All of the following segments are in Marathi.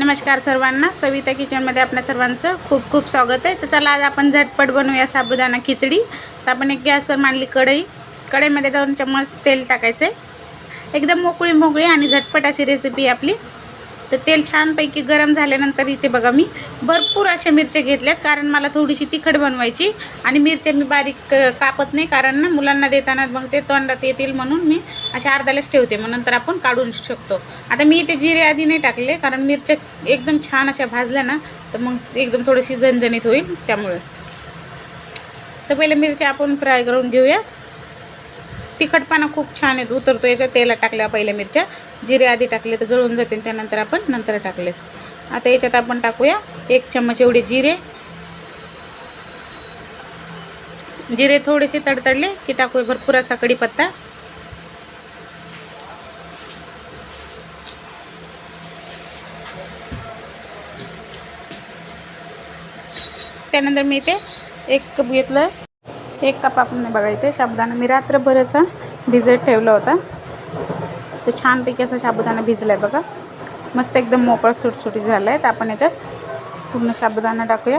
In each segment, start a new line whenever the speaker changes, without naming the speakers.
नमस्कार सर्वांना. सविता किचनमध्ये आपल्या सर्वांचं खूप खूप स्वागत आहे. तर चला आज आपण झटपट बनवूया साबुदाणा खिचडी. तर आपण एक गॅसवर मांडली कढई. कढईमध्ये दोन चम्मच तेल टाकायचं आहे एकदम मोकळी मोकळी आणि झटपट अशी रेसिपी आहे आपली तर तेल छानपैकी गरम झाल्यानंतर इथे बघा मी भरपूर अशा मिरच्या घेतल्यात कारण मला थोडीशी तिखट बनवायची आणि मिरच्या मी बारीक कापत नाही कारण ना मुलांना देताना मग ते तोंडात येतील म्हणून मी अशा अर्ध्यालाच ठेवते मग नंतर आपण काढून शकतो. आता मी इथे जिरे आधी नाही टाकले कारण मिरच्या एकदम छान अशा भाजल्या ना तर मग एकदम थोडीशी झणझणीत होईल त्यामुळे. तर पहिले मिरच्या आपण फ्राय करून घेऊया. तिखटपणा खूप छान आहे. उतरतो याच्या तेलात टाकल्या पहिल्या मिरच्या. जिरे आधी टाकले तर जळून जाते त्यानंतर आपण नंतर टाकले आता याच्यात आपण टाकूया एक चम्मच एवढे जिरे. जिरे थोडेसे तडतडले की टाकूया भरपूर असा कढीपत्ता. त्यानंतर मी इथे एक कप घेतलं एक कप आपण बघा इथे साबुदाणा. मी असं भिजत ठेवला होता. तर छानपैकी असा साबुदाणा भिजला आहे बघा. मस्त एकदम मोकळा सुटसुटी झाला आहे तर आपण याच्यात पूर्ण साबुदाणा टाकूया.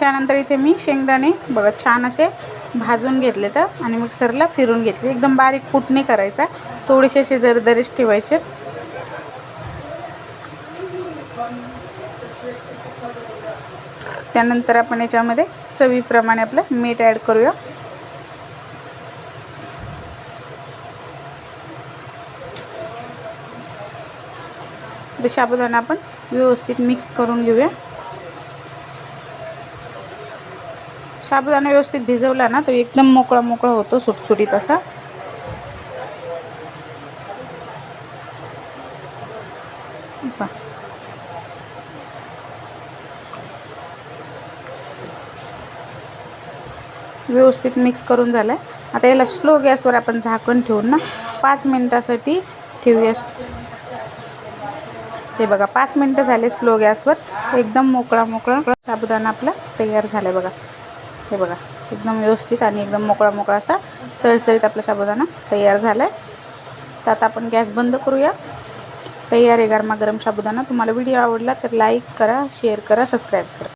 त्यानंतर इथे मी शेंगदाणे बघा छान असे भाजून घेतले तर आणि मिक्सरला फिरून घेतले एकदम बारीक कुटणी करायचा. थोडेसे असे दरदरीच ठेवायचे. त्यानंतर आपण याच्यामध्ये चवीप्रमाणे आपलं मीठ ॲड करूया. तर साबुदाणा आपण व्यवस्थित मिक्स करून घेऊया. साबुदाणा व्यवस्थित भिजवला ना तो एकदम मोकळा मोकळा होतो सुटसुटीत असा. व्यवस्थित मिक्स करून झालं आहे आता याला स्लो गॅसवर आपण झाकण ठेवून ना पाच मिनटासाठी ठेवूया. हे बघा पाच मिनटं झाले स्लो गॅसवर एकदम मोकळा मोकळा साबुदाणा आपला तयार झाला आहे बघा. हे बघा एकदम व्यवस्थित आणि एकदम मोकळा मोकळा असा सळसळीत आपला साबुदाणा तयार झाला आहे तर आता आपण गॅस बंद करूया. तयार आहे गरमागरम साबुदाणा. तुम्हाला व्हिडिओ आवडला तर लाईक करा शेअर करा सबस्क्राईब करा.